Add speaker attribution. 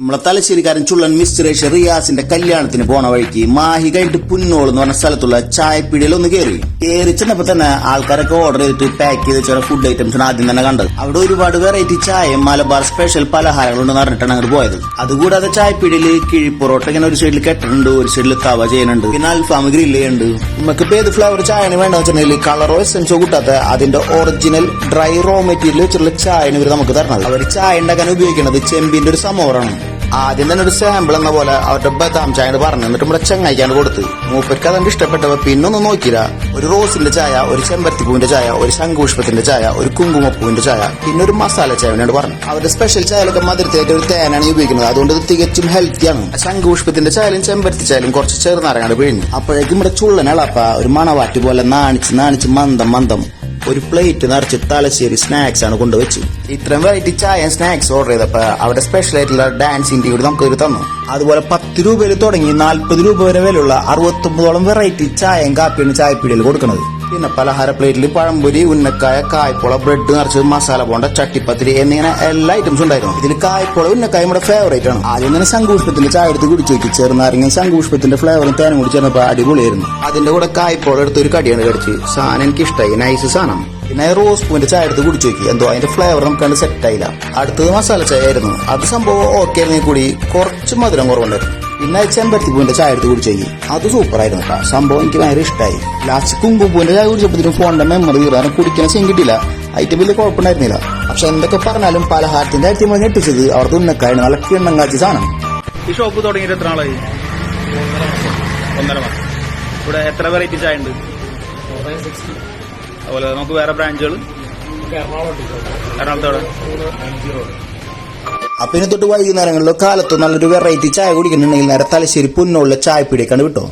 Speaker 1: നമ്മളെ തലശ്ശേരിക്കാരൻ ചുള്ളൻ മിസ്റ്ററേഷ് റിയാസിന്റെ കല്യാണത്തിന് പോണ വഴിക്ക് മാഹി കഴിഞ്ഞിട്ട് പുന്നോൾ എന്ന് പറഞ്ഞ സ്ഥലത്തുള്ള ചായപ്പീടിയിൽ ഒന്ന് കയറി കയറി ചെന്നപ്പോ തന്നെ ആൾക്കാരൊക്കെ ഓർഡർ ചെയ്തിട്ട് പാക്ക് ചെയ്ത് ചില ഫുഡ് ഐറ്റംസ് ആണ് ആദ്യം തന്നെ കണ്ടത്. അവിടെ ഒരുപാട് വെറൈറ്റി ചായയും മലബാർ സ്പെഷ്യൽ പലഹാരങ്ങളുണ്ടെന്ന് പറഞ്ഞിട്ടാണ് അങ്ങോട്ട് പോയത്. അതുകൂടാതെ ചായപ്പീടിയിൽ കിഴിപ്പൊറോട്ട ഇങ്ങനെ ഒരു സൈഡിൽ കെട്ടുന്നുണ്ട് ഒരു സൈഡിൽ കവ ചെയ്യുന്നുണ്ട്. പിന്നെ അൽഫാം ഗ്രില്ല് ചെയ്യുന്നുണ്ട്. നമുക്ക് ഇപ്പൊ ഏത് ഫ്ലവർ ചായയാണ് വേണ്ടതെന്ന് വെച്ചിട്ടുണ്ടെങ്കിൽ കളറോ എസൻസോ കൂട്ടാത്ത അതിന്റെ ഒറിജിനൽ ഡ്രൈ റോ മെറ്റീരിയൽ വെച്ചിട്ടുള്ള ചായയാണ് ഇവർ നമുക്ക് തരണത് അവർ ചായ ഉണ്ടാക്കാൻ ഉപയോഗിക്കുന്നത് ചെമ്പിന്റെ ഒരു സമോറാണ് ആദ്യം തന്നെ ഒരു സാമ്പിൾ എന്ന പോലെ അവരുടെ ബദാം ചായ പറഞ്ഞു എന്നിട്ട് നമ്മുടെ ചെങ്ങായിക്കാണ് കൊടുത്ത് മൂപ്പർക്ക് ഇഷ്ടപ്പെട്ടവ പിന്നെ പിന്നൊന്നും നോക്കിയില്ല. ഒരു റോസിന്റെ ചായ ഒരു ചെമ്പരത്തിപ്പൂവിന്റെ ചായ ഒരു ശംഖുഷ്പത്തിന്റെ ചായ ഒരു കുങ്കുമപ്പൂവിന്റെ ചായ പിന്നെ ഒരു മസാല ചായ എന്നോട് പറഞ്ഞു. അവരുടെ സ്പെഷ്യൽ ചായയിലൊക്കെ മധുരത്തിലേക്ക് ഒരു തേനാണ് ഉപയോഗിക്കുന്നത്. അതുകൊണ്ട് ഇത് തികച്ചും ഹെൽത്തിയാണ് ശംഖുഷ്പത്തിന്റെ ചായലും ചെമ്പരത്തി ചായലും കുറച്ച് ചെറുനാരങ്ങാണ് പിഴിഞ്ഞു. അപ്പോഴേക്കും ഇവിടെ ചുള്ളനാളപ്പ ഒരു മണവാട്ടി പോലെ നാണിച്ച് നാണിച്ച് മന്ദം മന്ദം. ഒരു പ്ലേറ്റ് നിറച്ച് തലശ്ശേരി സ്നാക്സ് ആണ് കൊണ്ടുവച്ചു. ഇത്രയും വെറൈറ്റി ചായ സ്നാക്സ് ഓർഡർ ചെയ്തപ്പോ അവിടെ സ്പെഷ്യൽ ആയിട്ടുള്ള ഡാൻസിന്റെ കൂടി നമുക്ക് തന്നു. അതുപോലെ പത്ത് രൂപയിൽ തുടങ്ങി നാൽപ്പത് രൂപ വരെ വിലയുള്ള അറുപത്തൊമ്പതോളം വെറൈറ്റി ചായയും കാപ്പിയാണ് ചായപ്പീടിയിൽ കൊടുക്കുന്നത്. പിന്നെ പലഹാര പ്ലേറ്റിൽ പഴംപൊരി ഉന്നക്കായ കായ്പോള ബ്രെഡ് നിറച്ച് മസാല പോണ്ട ചട്ടിപ്പത്തിരി എന്നിങ്ങനെ എല്ലാ ഐറ്റംസും ഉണ്ടായിരുന്നു. ഇതിൽ കായ്പോള ഉന്നക്കായ നമ്മുടെ ഫേവറേറ്റ് ആണ്. ആദ്യം തന്നെ ശംഖുപുഷ്പത്തിന്റെ ചായ എടുത്ത് കുടിച്ചു നോക്കി ചെറുനാരങ്ങ ശംഖുപുഷ്പത്തിന്റെ ഫ്ലേവറും തേനും കൂടി ചേർന്നപ്പോ അടിപൊളിയായിരുന്നു. അതിന്റെ കൂടെ കായ്പോള എടുത്ത് ഒരു കടിയാണ് കടിച്ച്. സാധനം എനിക്ക് ഇഷ്ടമായി നൈസ് സാധനം. പിന്നെ റോസ് പൂവിന്റെ ചായ എടുത്ത് കുടിച്ചു നോക്കി. എന്തോ അതിന്റെ ഫ്ലേവർ നമുക്ക് സെറ്റ് ആയില്ല. അടുത്തത് മസാല ചായ ആയിരുന്നു. അത് സംഭവം ഓക്കെ ആയിരുന്നെങ്കിൽ കൂടി കുറച്ച് മധുരം കുറവുണ്ടായിരുന്നു. പിന്നെ ചെമ്പരത്തിപ്പൂവിന്റെ ചായ എടുത്ത് കുടിച്ചു അത് സൂപ്പർ ആയിരുന്നു കേട്ടോ. സംഭവം എനിക്ക് ഭയങ്കര ഇഷ്ടമായി ലാസ്റ്റ് കുങ്കുമ്പൂവിന്റെ ചായ കുടിച്ചപ്പോഴത്തേക്കും ഫോണിന്റെ മെമ്മറി തീർന്നു കുടിക്കാൻ സീൻ കിട്ടിയില്ല. അതിന്റെ വലിയ കുഴപ്പമുണ്ടായിരുന്നില്ല. പക്ഷെ എന്തൊക്കെ പറഞ്ഞാലും പലഹാരത്തിന്റെ കാര്യത്തിൽ നമ്മൾ ഞെട്ടിച്ചത് അവർ തിന്നക്കായിരുന്നു നല്ല കിണ്ണം കാച്ചി സാധനം.
Speaker 2: ഈ ഷോപ്പ് തുടങ്ങിയിട്ട് എത്ര നാളായി? ഒന്നര മാസം ഇവിടെ എത്ര വെറൈറ്റി ചായ ഉണ്ട്? അതുപോലെ നമുക്ക് വേറെ ബ്രാഞ്ചുകൾ എറണാകുളത്ത് എവിടെ?
Speaker 1: അപ്പൊ തൊട്ട് വൈകുന്നേരങ്ങളിലോ കാലത്തോ നല്ലൊരു വെറൈറ്റി ചായ കുടിക്കുന്നുണ്ടെങ്കിൽ നേരെ തലശ്ശേരി പുന്നുള്ള ചായപ്പീടിയേക്കാണ് വിട്ടോ.